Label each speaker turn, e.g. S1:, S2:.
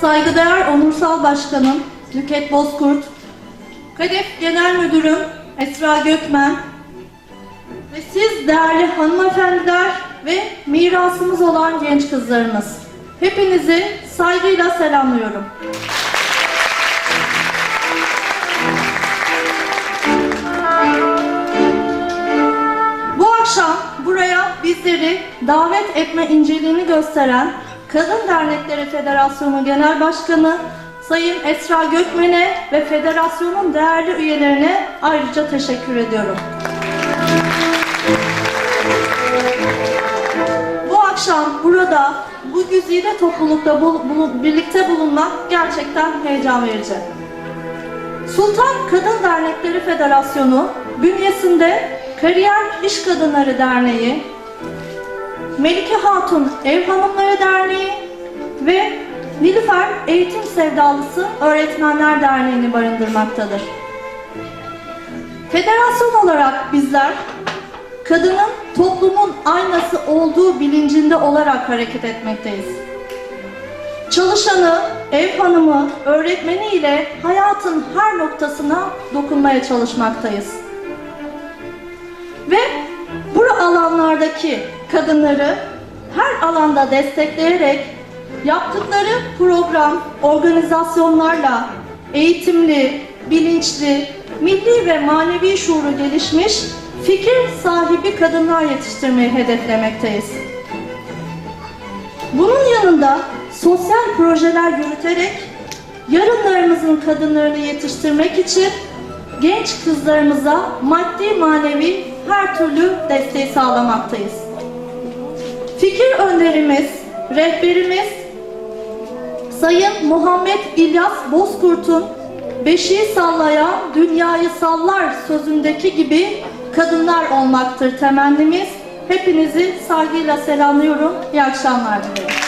S1: saygıdeğer onursal başkanım Nüket Bozkurt, KADEF Genel Müdürüm Esra Gökmen ve siz değerli hanımefendiler ve mirasımız olan genç kızlarımız. Hepinizi saygıyla selamlıyorum. Bu akşam buraya bizleri davet etme inceliğini gösteren Kadın Dernekleri Federasyonu Genel Başkanı Sayın Esra Gökmen'e ve federasyonun değerli üyelerine ayrıca teşekkür ediyorum. Bu akşam burada bu güzide toplulukta bul- bulu- birlikte bulunmak gerçekten heyecan verici. Sultan Kadın Dernekleri Federasyonu bünyesinde Kariyer İş Kadınları Derneği, Melike Hatun Ev Hanımları Derneği ve Nilüfer Eğitim Sevdalısı Öğretmenler Derneği'ni barındırmaktadır. Federasyon olarak bizler kadının toplumun aynası olduğu bilincinde olarak hareket etmekteyiz. Çalışanı, ev hanımı, öğretmeni ile hayatın her noktasına dokunmaya çalışmaktayız. Ve bu alanlardaki kadınları her alanda destekleyerek yaptıkları program, organizasyonlarla eğitimli, bilinçli, milli ve manevi şuuru gelişmiş fikir sahibi kadınlar yetiştirmeyi hedeflemekteyiz. Bunun yanında sosyal projeler yürüterek yarınlarımızın kadınlarını yetiştirmek için genç kızlarımıza maddi manevi her türlü desteği sağlamaktayız. Fikir önderimiz, rehberimiz Sayın Muhammed İlyas Bozkurt'un beşiği sallayan dünyayı sallar sözündeki gibi kadınlar olmaktır temennimiz. Hepinizi saygıyla selamlıyorum. İyi akşamlar diliyorum.